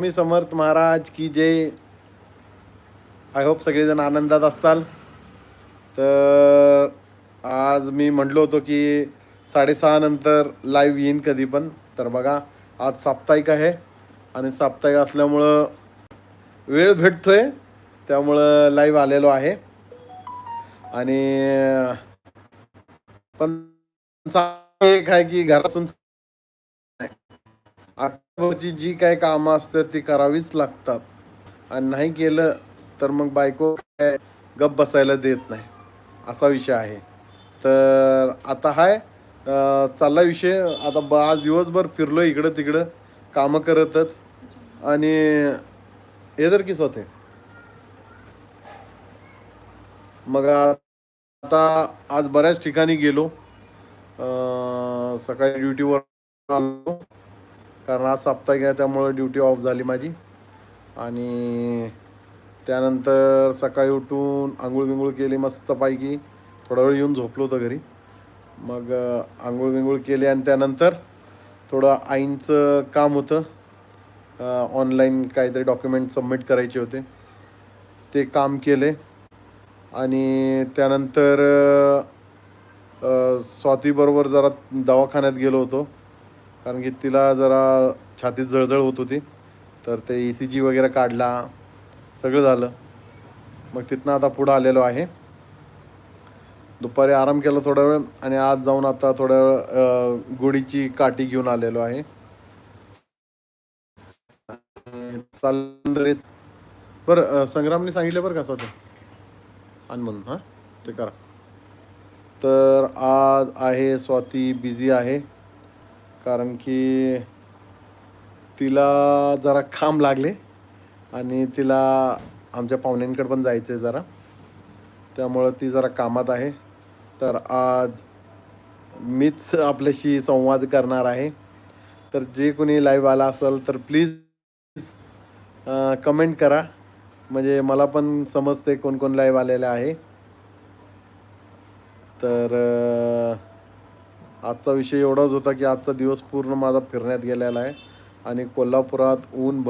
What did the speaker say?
मी समर्थ महाराज की जय I hope सगळेजण आनंदात असताल. तर आज मी म्हटलो होतो की साडेसहा नंतर लाईव्ह येईन कधी पण. तर बघा आज साप्ताहिक आहे आणि साप्ताहिक असल्यामुळं वेळ भेटतोय. त्यामुळं लाईव्ह आलेलो आहे. आणि पण एक आहे की घरातून आठवड्याची जी काय कामं असतात ती करावीच लागतात. आणि नाही केलं तर मग बायको काय गप बसायला देत नाही. असा विषय आहे. तर आता हाय चालला विषय. आता ब आज दिवसभर फिरलो इकडं तिकडं. कामं करतच. आणि हे तर किस होते मग आता आज बऱ्याच ठिकाणी गेलो. सकाळी ड्युटीवर आलो. कारण आज साप्ताहिक आहे त्यामुळं ड्युटी ऑफ झाली माझी. आणि त्यानंतर सकाळी उठून आंघोळ बिंघोळ केली मस्तपैकी. थोडा वेळ येऊन झोपलो होतं घरी. मग आंघोळ बिंघोळ केली आणि त्यानंतर थोडं आईंचं काम होतं. ऑनलाईन काहीतरी डॉक्युमेंट सबमिट करायचे होते. ते काम केले. आणि त्यानंतर स्वातीबरोबर जरा दवाखान्यात गेलो होतो. कारण की तिला जरा छातीत जळजळ होत होती. तर ते ई सी जी वगैरे काढला. सगळं झालं. मग तिथनं आता पुढं आलेलो आहे. दुपारी आराम केला थोडा वेळ आणि आज जाऊन आता थोड्या वेळ गुढीची काठी घेऊन आलेलो आहे. चालंदरीत बरं संग्रामने सांगितलं बरं कसं ते आणि म्हणून हां? ते करा. तर आज आहे स्वाती बिझी आहे. कारण की तिला जरा खांब लागले आणि तिला आमच्या पाहुण्यांकडे पण जायचं आहे जरा. त्यामुळं ती जरा कामात आहे. तर आज मीच आपल्याशी संवाद करणार आहे. तर जे कोणी लाईव्ह आला असेल तर प्लीज कमेंट करा. म्हणजे मला पण समजते कोण कोण लाईव्ह आलेलं आहे. तर आजचा विषय एवढाच होता की आजचा दिवस पूर्ण माझा फिरण्यात गेलेला आहे आणि कोल्हापुरात ऊन भर